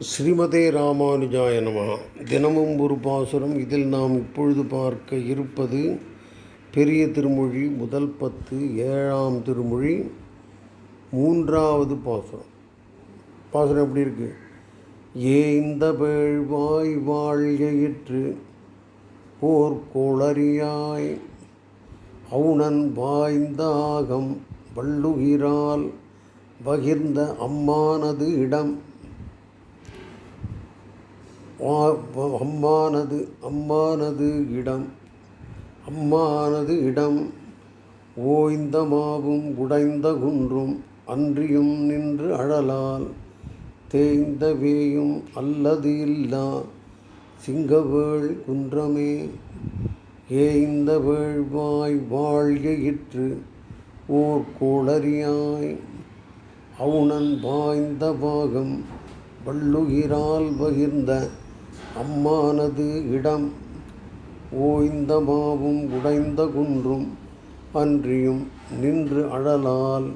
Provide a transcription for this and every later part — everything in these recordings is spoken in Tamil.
ஸ்ரீமதே ராமானுஜாய நம. தினமும் ஒரு பாசுரம் இதில் நாம் இப்பொழுது பார்க்க இருப்பது பெரிய திருமொழி முதல் பத்து ஏழாம் திருமொழி மூன்றாவது பாசுரம். பாசுரம் எப்படி இருக்கு? ஏந்த பேழ்வாய் வாழ்கையிற்று போர்க்கோளறியாய் அவுணன் வாய்ந்தாகம் வள்ளுகிறால் பகிர்ந்த அம்மானது இடம் அம்மானது அம்மானது இடம். அம்மானது இடம். ஓய்ந்த மாவும் உடைந்த குன்றும் அன்றியும் நின்று அழலால் தேய்ந்த வேயும் அல்லது இல்லா. சிங்கவேள் குன்றமே ஏய்ந்த வேள்வாய் வாழ்கையிற்று ஓர் கோளறியாய். அவுணன் பாய்ந்த பாகம் வள்ளுகிறால் பகிர்ந்த அம்மானது இடம். ஓய்ந்த மாவும் உடைந்த குன்றும் அன்றியும் நின்று அழலால்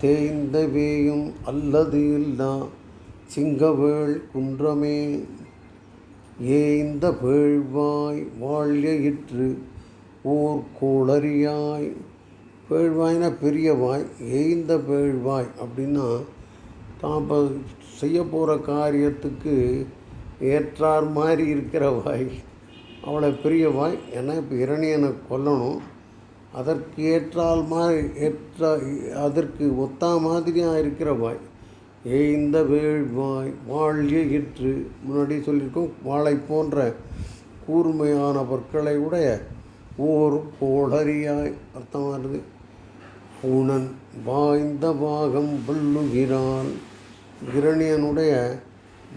தேய்ந்த வேயும் அல்லது இல்லா. சிங்கவேள் குன்றமே ஏய்ந்த பேழ்வாய் இற்று ஓர் கோளறியாய். பேழ்வாய்னா பெரிய வாய் ஏய்ந்த பேழ்வாய் அப்படின்னா தான் இப்போ செய்ய போகிற காரியத்துக்கு ஏற்றார் மாதிரி இருக்கிற வாய். அவ்வளோ பெரிய வாய். ஏன்னா இப்போ இரணியனை கொல்லணும். அதற்கு ஏற்றால் மாதிரி ஏற்ற அதற்கு ஒத்தா மாதிரியாக இருக்கிற வாய். ஏய்ந்த வேள்வாய் வாழ்கிற்று முன்னாடி சொல்லியிருக்கோம் வாளை போன்ற கூர்மையான பற்களை உடைய ஓர் கோளறியாய் அர்த்தமானது உணன் வாய்ந்த பாகம் வல்லுகிறான். இரணியனுடைய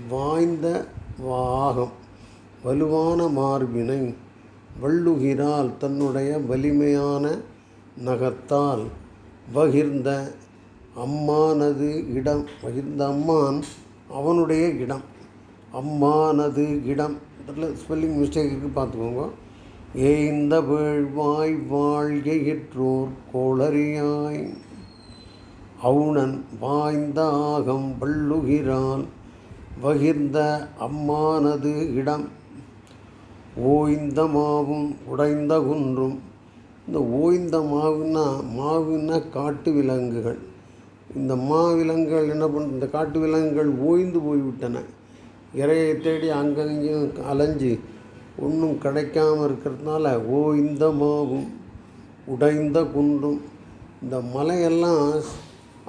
வாய்ந்த வாகம். வலுவான மார்பினை வள்ளுகிறால் தன்னுடைய வலிமையான நகத்தால் பகிர்ந்த அம்மானது இடம். பகிர்ந்த அம்மான் அவனுடைய இடம். அம்மானது இடம். இதில் ஸ்பெல்லிங் மிஸ்டேக் இருக்குது பார்த்துக்கோங்க. ஏய்ந்த வேள்வாய் வாழ்கையிற்றோர் கோளறியாய். அவுணன் வாய்ந்த ஆகம் வள்ளுகிறான் பகிர்ந்த அம்மானது இடம். ஓய்ந்த மாவும் உடைந்த குன்றும். இந்த ஓய்ந்த மாவுன்னா மாவுன்னா காட்டு விலங்குகள். இந்த மாவிலங்குகள் என்ன பண்ண இந்த காட்டு விலங்குகள் ஓய்ந்து போய்விட்டன. இரையை தேடி அங்கங்கேயும் அலைஞ்சு ஒன்றும் கிடைக்காம இருக்கிறதுனால ஓய்ந்த மாவும் உடைந்த குன்றும். இந்த மலையெல்லாம்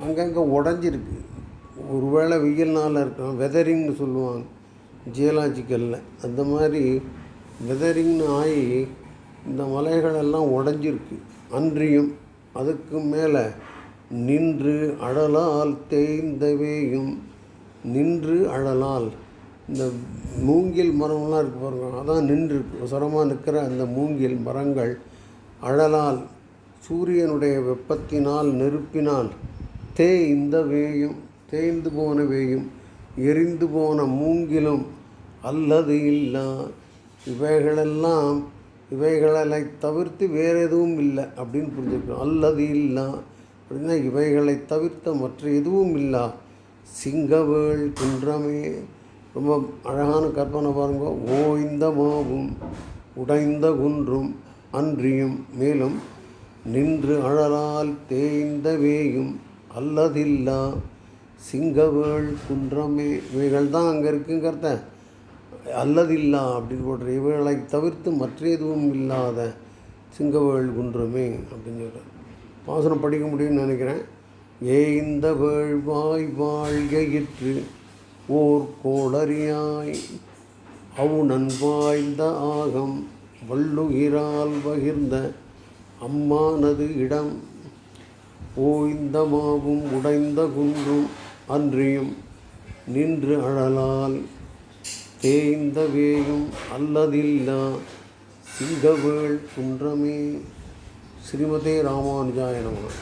அங்கங்கே உடஞ்சிருக்கு. ஒருவேளை வெயில் நாளில் இருக்கலாம் வெதரிங்னு சொல்லுவாங்க ஜியலாஜிக்கலில் அந்த மாதிரி வெதரிங்னு ஆகி இந்த மலைகளெல்லாம் உடஞ்சிருக்கு. அன்றியும் அதுக்கு மேலே நின்று அழலால் தேய்ந்தவேயும் நின்று அழலால் இந்த மூங்கில் மரம்லாம் இருக்கு பாருங்க அதான் நின்று உசரமாக நிற்கிற அந்த மூங்கில் மரங்கள் அழலால் சூரியனுடைய வெப்பத்தினால் நெருப்பினால் தேய்ந்த வேயும் தேய்ந்து போனவையும் எரிந்து போன மூங்கிலும் அல்லது இல்லா. இவைகளெல்லாம் இவைகளை தவிர்த்து வேறு எதுவும் இல்லை அப்படின்னு புரிஞ்சுக்கணும். அல்லது இல்லா. அப்படின்னா இவைகளை தவிர்த்த மற்ற எதுவும் இல்லா. சிங்கவேள் குன்றமே. ரொம்ப அழகான கற்பனை பாருங்க. ஓய்ந்த மாவும் உடைந்த குன்றும் அன்றியும் மேலும் நின்று அழலால் தேய்ந்த வேயும் அல்லதில்லா சிங்கவேள் குன்றமே இவைகள் தான் அங்கே இருக்குங்கிறத. அல்லதில்லா அப்படின்னு போடுற இவைகளை தவிர்த்து மற்ற எதுவும் இல்லாத சிங்கவேள் குன்றமே அப்படின்னு சொல்கிறேன் பாசனம் படிக்க முடியும்னு நினைக்கிறேன். ஏய்ந்த வேள்வாய் வாழ்கையிற்று ஓர் கோளறியாய் அவுணன் வாய்ந்த ஆகம் வள்ளுகிறால் பகிர்ந்த அம்மானது இடம். ஓய்ந்த மாவும் உடைந்த குன்றும் அன்றியும் நின்று அழலால் தேய்ந்த வேயும் அல்லதில்லா சிங்கவேள் குன்றமே. ஸ்ரீமதே ராமானுஜாய நமः